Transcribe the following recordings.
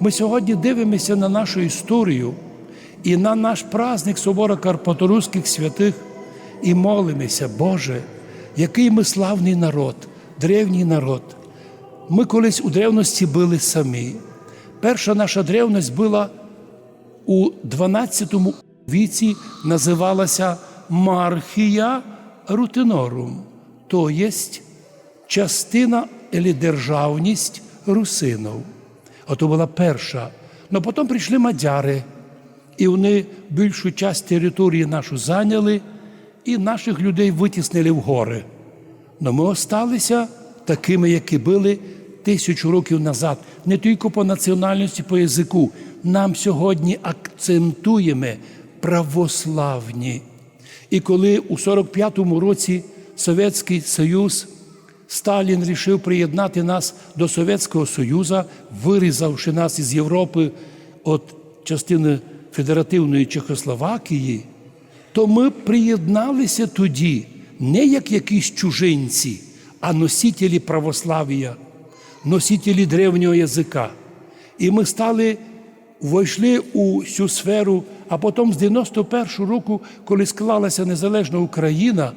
Ми сьогодні дивимося на нашу історію і на наш праздник Собора Карпаторуських святих і молимося, Боже, який ми славний народ, древній народ. Ми колись у древності були самі. Перша наша древність була у 12 віці, називалася Мархія Рутинорум, то єсть частина або державність русинов. Ото була перша. Но потім прийшли мадяри, і вони більшу частину території нашу зайняли, і наших людей витіснили в гори. Но ми осталися такими, які були тисячу років назад, не тільки по національності, по язику. Нам сьогодні акцентуємо православні. І коли у 45-му році Совєтський Союз Сталін рішив приєднати нас до Совєтського Союзу, вирізавши нас із Європи від частини Федеративної Чехословакії, то ми приєдналися тоді не як якісь чужинці, а носителі православ'я, носителі древнього язика. І ми стали, войшли у цю сферу, а потім з 91-го року, коли склалася незалежна Україна,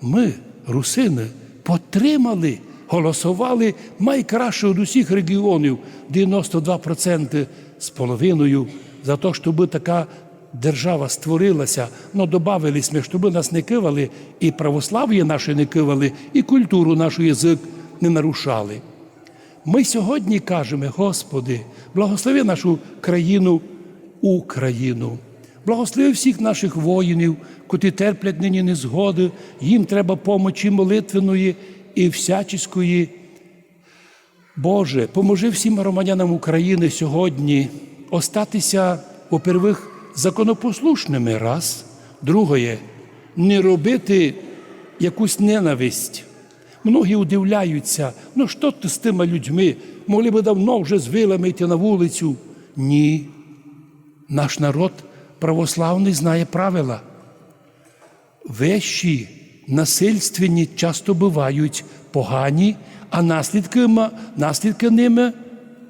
ми, русини, потримали, голосували найкраще від усіх регіонів 92% з половиною за те, щоб така держава створилася, но добавились ми, щоб нас не кивали, і православ'я наше не кивали, і культуру нашу язик не нарушали. Ми сьогодні кажемо, Господи, благослови нашу країну, Україну, благослови всіх наших воїнів, котрі терплять нині незгоди, їм треба помочі молитвеної і всяческої. Боже, поможи всім громадянам України сьогодні остатися, по-первих, законопослушними раз, друге, не робити якусь ненависть. Многі удивляються, ну що ти з тими людьми? Могли би давно вже з вилами йти на вулицю. Ні. Наш народ православний знає правила. Вещі насильственні часто бувають погані, а наслідками, наслідки ними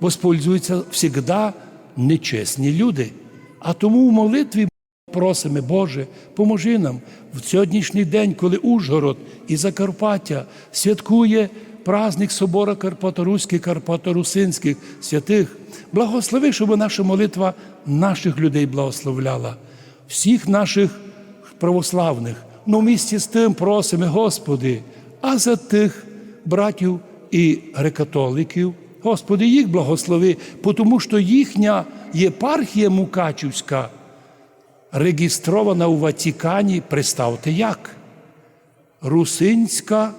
воспользуються завжди нечесні люди. А тому в молитві просимо, Боже, поможи нам в сьогоднішній день, коли Ужгород і Закарпаття святкує праздник Собора Карпаторуських, Карпаторусинських святих. Благослови, щоб наша молитва наших людей благословляла, всіх наших православних. Ну, місті з тим просимо, Господи, а за тих братів і греко-католиків, Господи, їх благослови, тому що їхня єпархія Мукачівська реєстрована у Ватикані, представте як? Русинська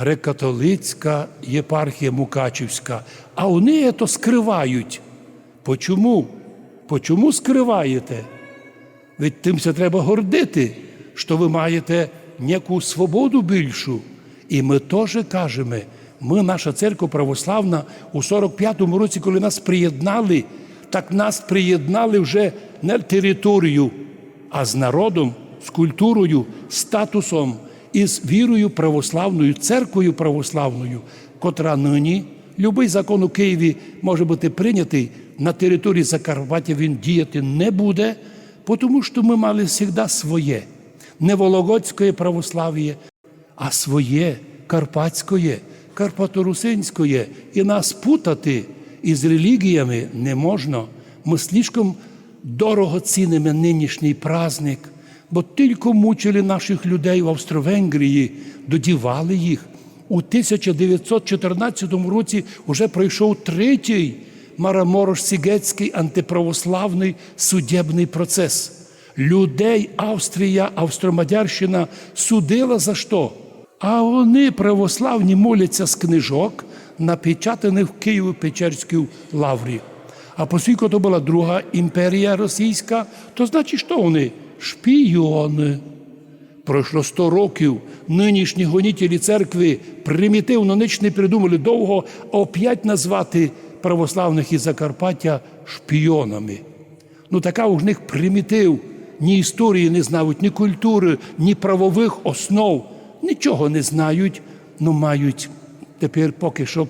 греко-католицька єпархія Мукачівська, а вони це скривають. Почому? Почому скриваєте? Ведь тимся треба гордити, що ви маєте ніяку свободу більшу. І ми теж кажемо, ми, наша церква православна, у 45-му році, коли нас приєднали, так нас приєднали вже не територію, а з народом, з культурою, статусом і з вірою православною, церквою православною, котра нині любий закон у Києві може бути прийнятий на території Закарпаття, він діяти не буде, тому що ми мали завжди своє, не Вологодське православ'я, а своє карпатське, карпаторусинське. І нас путати із релігіями не можна. Ми слишком дорого цінимо нинішній праздник, бо тільки мучили наших людей в Австро-Венгрії, додівали їх. У 1914 році вже пройшов третій мараморош сігецький антиправославний судебний процес. Людей Австрія, Австромадярщина судила за що? А вони православні моляться з книжок, напечатаних в Києво-Печерській лаврі. А оскільки то була друга імперія російська, то значить, що вони? Шпійони. Пройшло 100 років. Нинішні гонітелі церкви примітивно ніч придумали довго оп'ять назвати православних із Закарпаття шпіонами. Ну така у них примітив. Ні історії не знають, ні культури, ні правових основ. Нічого не знають, ну мають тепер поки що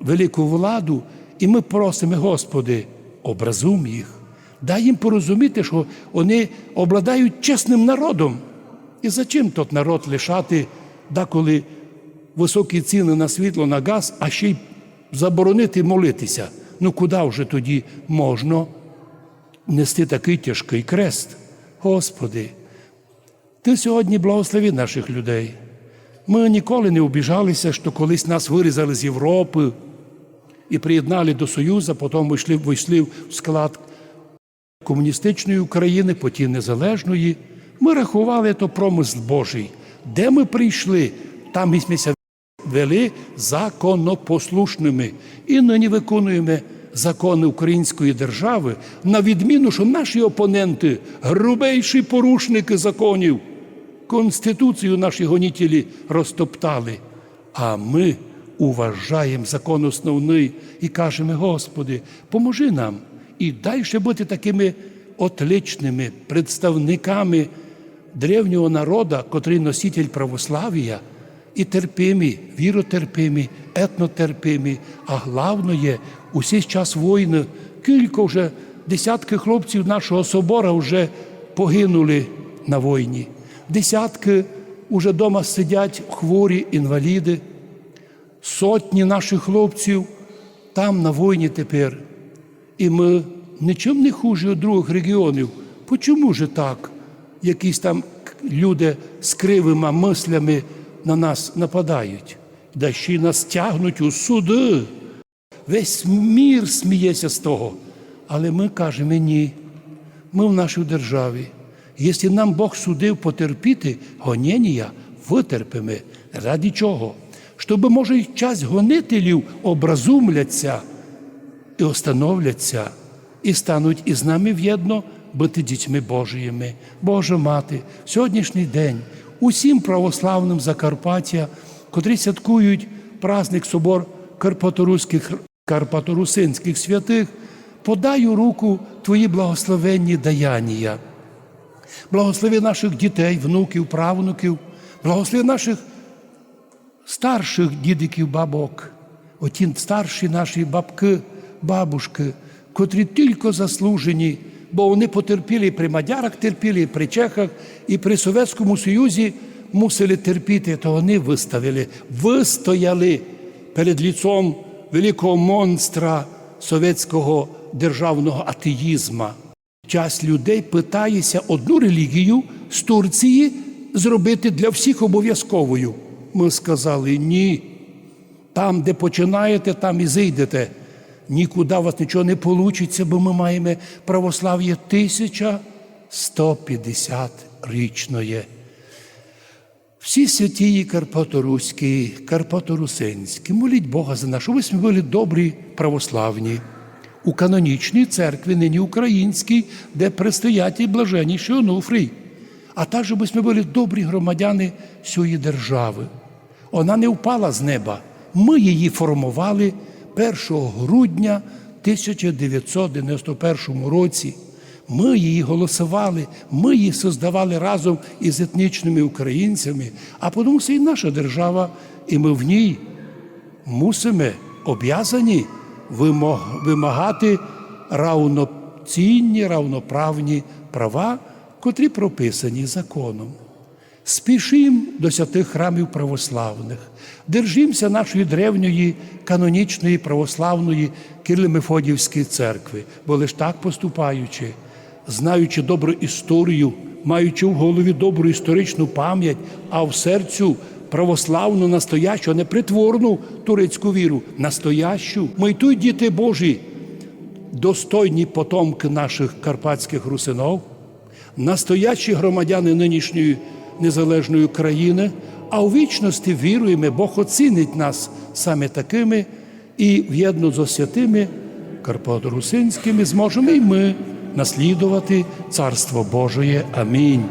велику владу І ми просимо, Господи, образум їх, дай їм порозуміти, що вони обладають чесним народом. І за чим тот народ лишати, деколи високі ціни на світло, на газ, а ще й заборонити молитися? Ну куди вже тоді можна нести такий тяжкий крест? Господи, Ти сьогодні благослови наших людей. Ми ніколи не обіжалися, що колись нас вирізали з Європи і приєднали до Союзу, потім вийшли, вийшли в склад комуністичної України, потім незалежної. Ми рахували то промисл Божий. Де ми прийшли, там ми вели законопослушними і нині виконуємо закони української держави, на відміну, що наші опоненти грубейші порушники законів. Конституцію наші гонітелі розтоптали, а ми уважаємо закон основний і кажемо, Господи, поможи нам і ще бути такими отличними представниками древнього народу, котрий носитель православ'я, і терпимі, віротерпимі, етнотерпимі, а головне, у цей час війни кілька вже десятки хлопців нашого собора вже погинули на війні. Десятки уже вдома сидять хворі інваліди, сотні наших хлопців там на війні тепер. І ми нічим не хуже від других регіонів. Почому ж так? Якісь там люди з кривими мислями на нас нападають, да ще й нас тягнуть у суди. Весь мір сміється з того. Але ми кажемо ні. Ми в нашій державі. Якщо нам Бог судив потерпіти гонення, витерпимо. Ради чого? Щоб, може, й час гонителів образумляться і остановляться, і стануть із нами в'єдно бути дітьми Божіїми. Божа мати, сьогоднішній день усім православним Закарпаття, котрі святкують праздник собор Карпаторуських, Карпаторусинських святих, подаю руку Твої благословенні даяння. Благослови наших дітей, внуків, правнуків, благослови наших старших дідиків, бабок, оті старші наші бабки, бабушки, котрі тільки заслужені, бо вони потерпіли при мадярах терпіли, при чехах, і при Совєтському Союзі мусили терпіти, то вони виставили, вистояли перед ліцом великого монстра совєтського державного атеїзма. Час людей питається одну релігію з Турції зробити для всіх обов'язковою. Ми сказали ні. Там, де починаєте, там і зійдете. Нікуди у вас нічого не вийде, бо ми маємо православ'я 1150 річної. Всі святії Карпаторуські, Карпаторусинські, моліть Бога за нас, щоб ви були добрі православні. У канонічній церкві, нині українській, де предстоятель блаженніший Онуфрій, а також, щоб ми були добрі громадяни цієї держави. Вона не впала з неба. Ми її формували 1 грудня 1991 році. Ми її голосували, ми її создавали разом із етнічними українцями, а тому це і наша держава, і ми в ній мусимо об'язані вимагати равноцінні, равноправні права, котрі прописані законом. Спішим до святих храмів православних, держимося нашої древньої канонічної православної Кирило-Мефодіївської церкви, бо лиш так поступаючи, знаючи добру історію, маючи в голові добру історичну пам'ять, а в серцю православну, настоящу, а не притворну турецьку віру, настоящу. Ми тут, діти Божі, достойні потомки наших карпатських русинов, настоящі громадяни нинішньої незалежної країни, а у вічності віруємо, Бог оцінить нас саме такими і в'єдно з святими Карпаторусинськими зможемо і ми наслідувати Царство Божоє. Амінь.